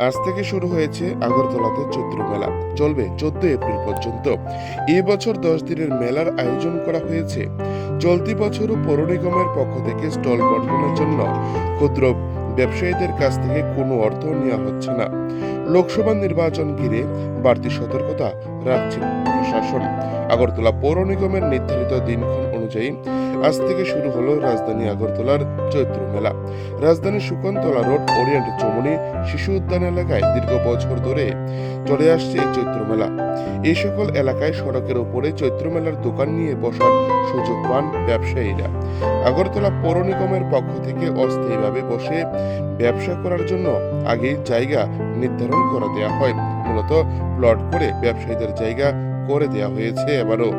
আজ থেকে শুরু হয়েছে আগরতলাতে চৈত্র মেলা। চলবে চোদ্দ এপ্রিল পর্যন্ত। এবছর বছর দশ দিনের মেলার আয়োজন করা হয়েছে। চলতি বছরও পৌর নিগমের পক্ষ থেকে স্টল বন্টনের জন্য ক্ষুদ্র ব্যবসায়ীদের কাছ থেকে কোনো অর্থ নেওয়া হচ্ছে না। লোকসভা নির্বাচন ঘিরে বাড়তি সতর্কতা রাখছে প্রশাসন। আগরতলা পৌর নিগমের নির্ধারিত দিনক্ষণ অনুযায়ী আজ থেকে শুরু হলো রাজধানী আগরতলার চৈত্র মেলা। রাজধানীর সুকন্তলা রোড, ওরিয়েন্ট চমনি শিশু উদ্যান এলাকায় দীর্ঘ বছর ধরে চলে আসছে চৈত্র মেলা। এই সকল এলাকায় সড়কের উপরে চৈত্র মেলার দোকান নিয়ে বসার সুযোগ পান ব্যবসায়ীরা। আগরতলা পৌর নিগমের পক্ষ থেকে অস্থায়ীভাবে বসে ব্যবসা করার জন্য আগেই জায়গা নির্ধারণ করে দেওয়া হয়। মূলত প্লট করে ব্যবসায়ীদের জায়গা করে দেওয়া হয়েছে এবারও।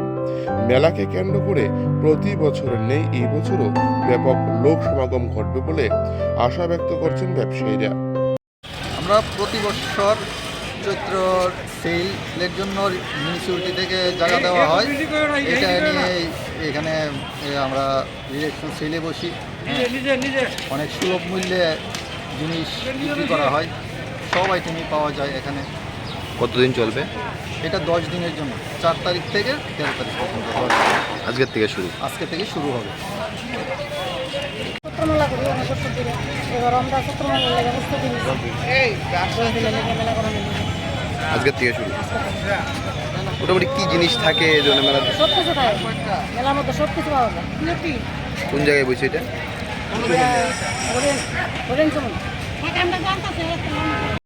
মেলাকে কেন্দ্র করে প্রতি বছরের নেই এই বছরও ব্যাপক লোক সমাগম ঘটবে বলে আশা ব্যক্ত করছেন ব্যবসায়ীরা। আমরা প্রতি বছর চৈত্র সেলের জন্য মিউনিসিপ্যালিটি থেকে জায়গা দেওয়া হয়। এটা নিয়ে এখানে আমরা ইলেকশন সেলে বসি। অনেক সুলভ মূল্যে জিনিস বিক্রি করা হয়। সব আইটেমই পাওয়া যায় এখানে কতদিন চলবে এটা দশ দিনের জন্য চার তারিখ থেকে তেরো তারিখ পর্যন্ত। আজকের থেকে শুরু আজকে থেকে শুরু হবে আজকের থেকে শুরু মোটামুটি কি জিনিস থাকে এই জন্য মেলাতে সব কিছু থাকে মেলার মধ্যে সব কিছু পাওয়া যায় কোন জায়গায় বসে এটা Magandang kasi ito.